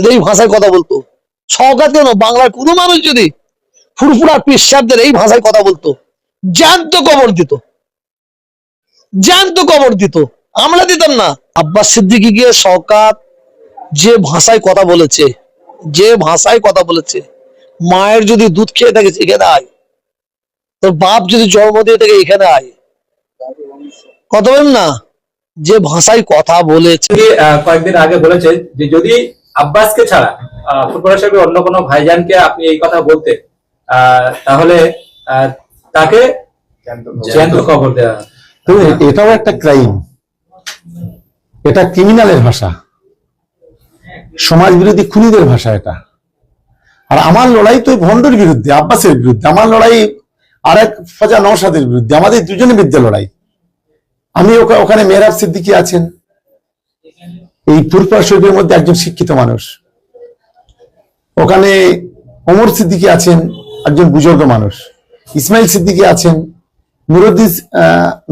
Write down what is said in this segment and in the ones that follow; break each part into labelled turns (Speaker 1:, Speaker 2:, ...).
Speaker 1: যদি এই ভাষায় কথা বলতো। সহকাত কেন বাংলার কোনো মানুষ যদি ফুরফুরা পেশাবদের এই ভাষায় কথা বলতো, জ্যান্ত কবর দিত। জ্যান্ত কবর দিত। আমরা দিতাম না। আব্বাস সিদ্দিকি গিয়ে শওকাত যে ভাষায় কথা বলেছে, যে ভাষায় কথা বলেছে, মায়ের যদি দুধ খেয়ে থাকে এখানে আয়। তোর বাপ যদি জন্ম দিয়ে থাকে এখানে আয়। কথা বলেন না। যে ভাষায় কথা বলেছে।
Speaker 2: কয়েকদিন আগে বলেছেন যে যদি আব্বাসকে ছাড়া আহ, ফুটবল সাহেবের অন্য কোনো ভাইজানকে আপনি এই কথা বলতেন আহ, তাহলে তাকে জ্যান্ত খবর দেওয়া
Speaker 3: এটাও একটা ক্রাইম এটা ক্রিমিনালের ভাষা। সমাজ বিরোধী খুনিদের ভাষা এটা। আর আমার লড়াই তো ওই ভণ্ডর বিরুদ্ধে আব্বাসের বিরুদ্ধে। আমার লড়াই আর এক ফজা নৌসাদের বিরুদ্ধে। আমাদের দুজনের বিরুদ্ধে লড়াই। আমি ওখানে মেহরাব সিদ্দিকী আছেন। এই পুরপুরা শরীফের মধ্যে একজন শিক্ষিত মানুষ। ওখানে অমর সিদ্দিকী আছেন, একজন বুজুর্গ মানুষ। ইসমাইল সিদ্দিকী আছেন,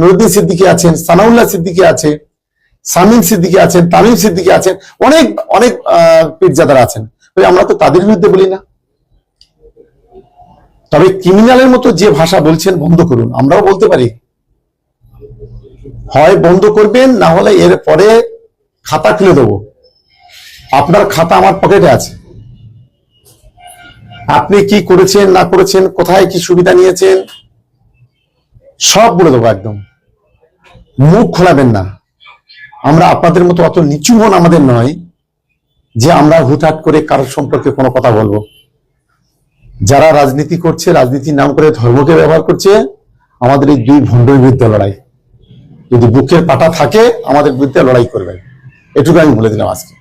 Speaker 3: নুরুদ্দিন সিদ্দিকী আছেন, সানাউল্লাহ সিদ্দিকী আছে সামিন সিদ্দিকী আছেন, তামিম সিদ্দিকী আছেন, অনেক অনেক পীরজাদার আছেন। আমরা তো তাদের বিরুদ্ধে বলি না। তবে ক্রিমিনালের মতো যে ভাষা বলছেন, বন্ধ করুন। আমরাও বলতে পারি। হয় বন্ধ করবেন, না হলে এর পরে খাতা খুলে দেবো। আপনার খাতা আমার পকেটে আছে। আপনি কি করেছেন, না করেছেন, কোথায় কি সুবিধা নিয়েছেন, সব বলে দেবো একদম। মুখ খোলাবেন না। আমরা আপনাদের মতো অত নিচু মন আমাদের নয় যে আমরা হুটহাট করে কারোর সম্পর্কে কোনো কথা বলব। যারা রাজনীতি করছে, রাজনীতির নাম করে ধর্মকে ব্যবহার করছে, আমাদের এই দুই ভণ্ডের বিরুদ্ধে লড়াই। যদি বুকের পাটা থাকে, আমাদের বিরুদ্ধে লড়াই করবে এটুকু আমি বলে দিলাম আজকে।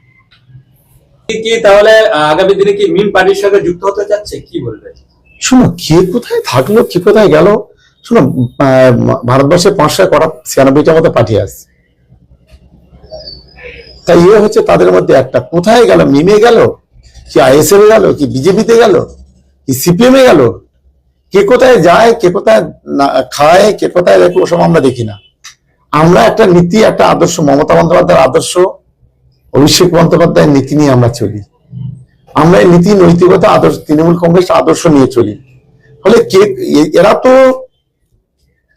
Speaker 2: কি কি তাহলে আগামী দিনে কি মিম পার্টির সঙ্গে যুক্ত হতে যাচ্ছে কি বলবেন
Speaker 3: শোনো কে কোথায় থাকল কে কোথায় গেল? শোনো ভারতবর্ষে পাঁচশো কটা ছিয়ানব্বইটার মতো পাঠিয়ে আসছে তাই ইয়ে হচ্ছে তাদের মধ্যে একটা। কোথায় গেল? মিমে গেল? কি আইএসএফ গেল? কি বিজেপিতে গেল? কি সিপিএম এ গেল? কে কোথায় যায় কে কোথায় খায় কে কোথায় দেখে ওসব আমরা দেখি না। আমরা একটা নীতি, একটা আদর্শ, মমতা বন্দ্যোপাধ্যায়ের আদর্শ, অভিষেক বন্দ্যোপাধ্যায়ের নীতি নিয়ে আমরা চলি। আমরা এই নীতি নৈতিকতা আদর্শ, তৃণমূল কংগ্রেস আদর্শ নিয়ে চলি। ফলে কে এরা তো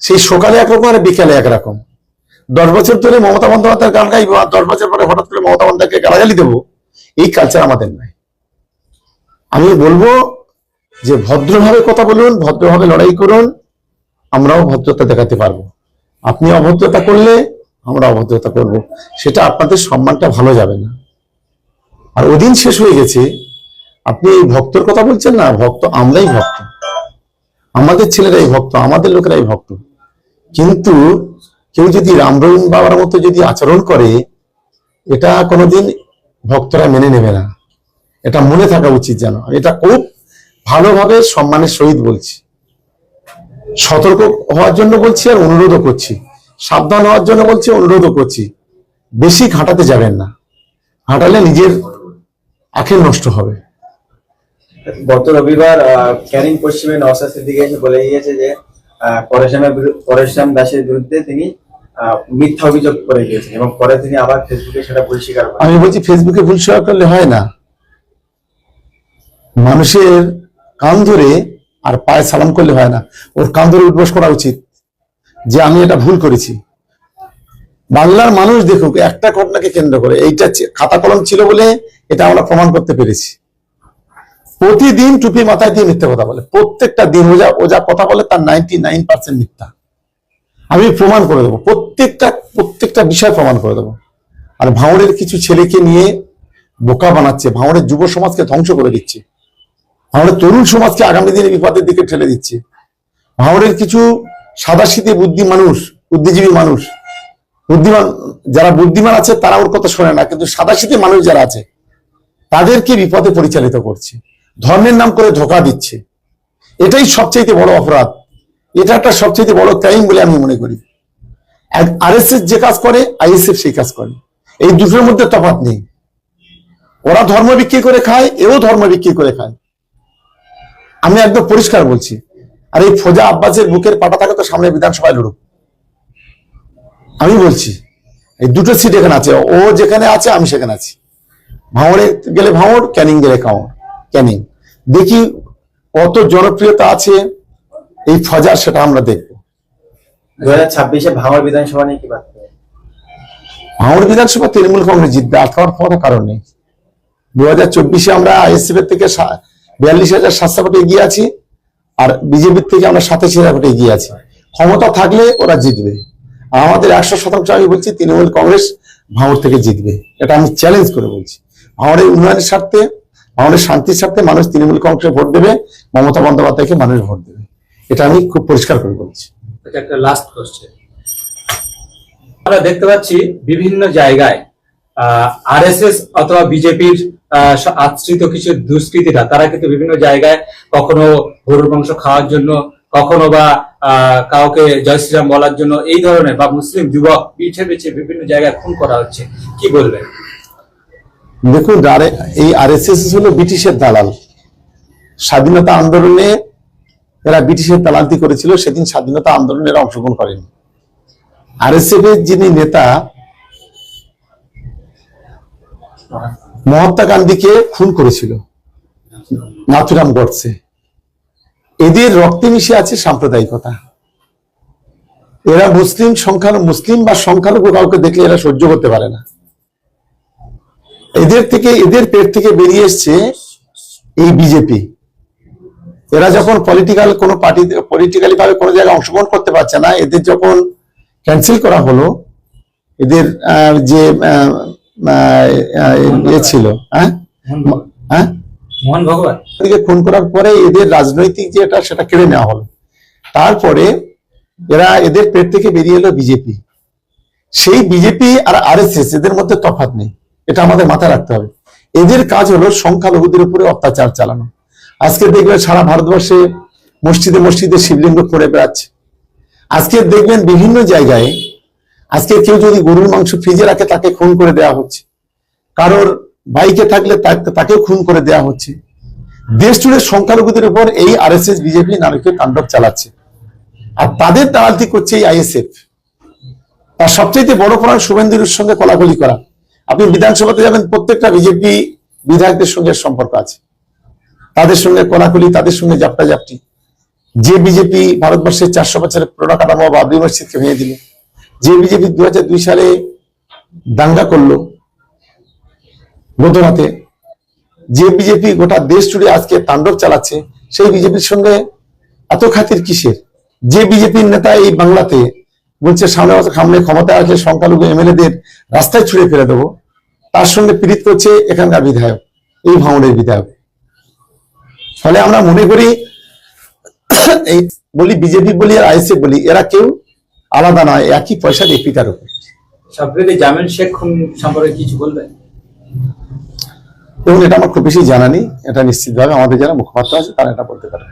Speaker 3: সেই সকালে একরকম আর বিকালে একরকম। দশ বছর ধরে মমতা বন্দ্যোপাধ্যায়ের গান গাইবো আর দশ বছর পরে হঠাৎ করে মমতা বন্দ্যোপাধ্যায়কে গালাগালি দেবো, এই কালচার আমাদের নাই। আমি বলব যে ভদ্রভাবে কথা বলুন, ভদ্রভাবে লড়াই করুন, আমরাও ভদ্রতা দেখাতে পারব। আপনি অভদ্রতা করলে আমরা অভদ্রতা করব। সেটা আপনাদের সম্মানটা ভালো যাবে না। আর ওদিন শেষ হয়ে গেছে। আপনি এই ভক্তর কথা বলছেন না? ভক্ত আমরাই ভক্ত। আমাদের ছেলেরাই ভক্ত, আমাদের লোকেরাই ভক্ত। কিন্তু কেউ যদি রামরহিম বাবার মতো যদি আচরণ করে, এটা কোনোদিন ভক্তরা মেনে নেবে না। এটা মনে থাকা উচিত যেন। এটা খুব ভালোভাবে সম্মানের সহিত বলছি। সতর্ক হওয়ার জন্য বলছি আর অনুরোধও করছি। সাবধান হওয়ার জন্য বলছি অনুরোধও করছি। বেশি ঘাটাতে যাবেন না। ঘাটালে নিজের আখের নষ্ট হবে।
Speaker 4: গত রবিবার ক্যানিং পশ্চিমে নওসাদ সিদ্দিকী এসে বলে গিয়েছে যে বিরু- পরেশরাম দাসের বিরুদ্ধে তিনি আহ, মিথ্যা অভিযোগ করে গিয়েছেন এবং পরে তিনি আবার ফেসবুকে সেটা ভুল স্বীকার করেন।
Speaker 3: আমি বলছি ফেসবুকে ভুল স্বীকার করলে হয় না। মানুষের কান ধরে আর পায়ে সালাম করলে হয় না। ওর কান ধরে উদ্বাস করা উচিত। যে আমি এটা ভুল করেছি। বাংলার মানুষ দেখুক, একটা ঘটনাকে কেন্দ্র করে, এইটা খাতা কলম ছিল বলে এটা আমরা প্রমাণ করতে পেরেছি। প্রতিদিন টুপি মাথায় দিয়ে মিথ্যা কথা বলে। প্রত্যেকটা দিন ওজা ওজা কথা বলে তার নাইনটি নাইন পার্সেন্ট মিথ্যা। আমি প্রমাণ করে দেবো। প্রত্যেকটা প্রত্যেকটা বিষয় প্রমাণ করে দেবো। আর ভাঙড়ের কিছু ছেলেকে নিয়ে বোকা বানাচ্ছে, ভাঙড়ের যুব সমাজকে ধ্বংস করে দিচ্ছে। ভাঙড়ের তরুণ সমাজকে আগামী দিনে বিপদের দিকে ঠেলে দিচ্ছে। ভাঙড়ের কিছু সাদাশীতে বুদ্ধি মানুষ, বুদ্ধিজীবী মানুষ, বুদ্ধিমান, যারা বুদ্ধিমান আছে তারা ওর কথা শোনে না, কিন্তু সাদাশীতে মানুষ যারা আছে, তাদেরকে বিপদে পরিচালিত করছে। ধর্মের নাম করে ধোকা দিচ্ছে। এটাই সবচেয়ে বড় অপরাধ। এটা একটা সবচেয়ে বড় ক্রাইম বলে আমি মনে করি। আর আরএসএস যে কাজ করে, আইএসএফ সেই কাজ করে। এই দুটোর মধ্যে তফাৎ নেই। ওরা ধর্ম বিক্রি করে খায়, এও ধর্ম বিক্রি করে খায়। আমি একদম পরিষ্কার বলছি আর এই ফোজা আব্বাসের বুকের পাটা থাকে তো সামনে বিধানসভায় লড়ুক। আমি বলছি এই দুটো সিট এখানে আছে ও যেখানে আছে আমি সেখানে আছি। ভাঙড়ে গেলে ভাঙড় ক্যানিং গেলে কাউর ক্যানিং। দেখি কত জনপ্রিয়তা আছে এই ফজার সেটা আমরা দেখব।
Speaker 4: দু হাজার ছাব্বিশে ভাঙড় বিধানসভা নিয়ে কি
Speaker 3: ভাঙড় বিধানসভা তৃণমূল কংগ্রেস জিতবে আর কোনো কারণ নেই। দু হাজার চব্বিশে আমরা আইএসএফ এর থেকে বিয়াল্লিশ হাজার সাতশো কোটি এগিয়ে আছি, আর বিজেপির থেকে আমরা সাতাশি হাজার কোটি এগিয়ে আছি। ক্ষমতা থাকলে ওরা জিতবে। আমাদের একশো শতাংশ, আমি বলছি, তৃণমূল কংগ্রেস ভাঙড় থেকে জিতবে। এটা আমি চ্যালেঞ্জ করে বলছি। ভাঙড়ের উন্নয়নের স্বার্থে, ভাঙড়ের শান্তির স্বার্থে মানুষ তৃণমূল কংগ্রেসে ভোট দেবে, মমতা বন্দ্যোপাধ্যায়কে মানুষ ভোট দেবে। এটা আমি খুব পরিষ্কার করে বলছি।
Speaker 2: এটা একটা লাস্ট কোশ্চেন আমরা দেখতে পাচ্ছি বিভিন্ন জায়গায় আরএসএস অথবা বিজেপির আশ্রিত কিছু দুষ্কৃতীরা, তারা কিন্তু বিভিন্ন জায়গায় কখনো গরুর মাংস খাওয়ার জন্য, কখনো বা কাউকে জয় শ্রীরাম বলার জন্য, এই ধরনের বা মুসলিম যুবক পিছে পিছে বিভিন্ন জায়গায় খুন করা হচ্ছে। কি বলবেন?
Speaker 3: দেখুন এই আরএসএস হলো ব্রিটিশের দালাল। স্বাধীনতা আন্দোলনে এরা ব্রিটিশের দালালতি করেছিল, সেদিন স্বাধীনতা আন্দোলনে এরা অংশগ্রহণ করেনি। আরএসএফ এর যিনি নেতা মহাত্মা গান্ধীকে খুন করেছিল। নাথুরাম গডসে এদের রক্তে মিশে আছে সাম্প্রদায়িকতা। এরা মুসলিম সংখ্যালঘু মুসলিম বা সংখ্যালঘু কাউকে দেখলে এরা সহ্য করতে পারে না। এদের থেকে, এদের পেট থেকে বেরিয়ে এসছে এই বিজেপি। এরা যখন পলিটিক্যাল কোনো পার্টি পলিটিক্যালি ভাবে কোনো জায়গায় অংশগ্রহণ করতে পারছে না, এদের যখন ক্যান্সেল করা হলো, এদের যে ইয়ে ছিল হ্যাঁ? হ্যাঁ?
Speaker 2: মোহন ভগবান।
Speaker 3: এদিকে খুন করার পরে এদের রাজনৈতিক যেটা সেটা কেড়ে নেওয়া হলো। তারপরে এরা এদের পেট থেকে বেরিয়ে এলো বিজেপি। সেই বিজেপি আর আরএসএস এদের মধ্যে তফাৎ নেই। এটা আমাদের মাথায় রাখতে হবে। এদের কাজ হলো সংখ্যালঘুদের উপরে অত্যাচার চালানো। আজকে দেখবেন সারা ভারতবর্ষে মসজিদে মসজিদে শিবলিঙ্গ করে বেড়াচ্ছে। আজকে দেখবেন বিভিন্ন জায়গায় আজকে কেউ যদি গরুর মাংস ফ্রিজে রাখে, তাকে খুন করে দেওয়া হচ্ছে। কারোর বাইকে থাকলে তাকে- তাকেও খুন করে দেওয়া হচ্ছে। দেশ জুড়ে সংখ্যালঘুদের উপর এই আরএসএস, বিজেপি নারকীয় তাণ্ডব চালাচ্ছে। আর তাদের দালালতি করছে এই আইএসএফ। তার সবচেয়ে বড় প্রমাণ শুভেন্দুর সঙ্গে কলাকলি করা। আপনি বিধানসভাতে যাবেন, প্রত্যেকটা বিজেপি বিধায়কদের সঙ্গে সম্পর্ক আছে। তাদের সঙ্গে কলাকলি, তাদের সঙ্গে জাপটা জাপটি যে বিজেপি ভারতবর্ষের চারশো বছরের পুরোনো কাঠামো বাবরি মসজিদকে ভেঙে দিল। যে বিজেপি দু দুই সালে দাঙ্গা করল গতরাতে যে বিজেপি গোটা দেশ জুড়ে আজকে তাণ্ডব চালাচ্ছে, সেই বিজেপির সঙ্গে এত খাতির কিসের? যে বিজেপির নেতা এই বাংলাতে বলছে, সামনে সামনে ক্ষমতা আসলে সংখ্যালঘু এমএলএদের রাস্তায় ছুড়ে ফেলে দেবো। তার সঙ্গে পীড়িত করছে এখানকার বিধায়ক, এই ভাঙড়ের বিধায়ক। ফলে আমরা মনে করি, এই বলি বিজেপি বলি আর আইসিএফ বলি, এরা কেউ আলাদা নয় একই পয়সা পয়সার পিতার উপর।
Speaker 2: সম্প্রতি জামিল শেখ সম্পর্কে কিছু বলবেন?
Speaker 3: এবং এটা আমার খুব বেশি জানা নেই এটা নিশ্চিতভাবে আমাদের যারা মুখপাত্র আছে তারা এটা বলতে পারে।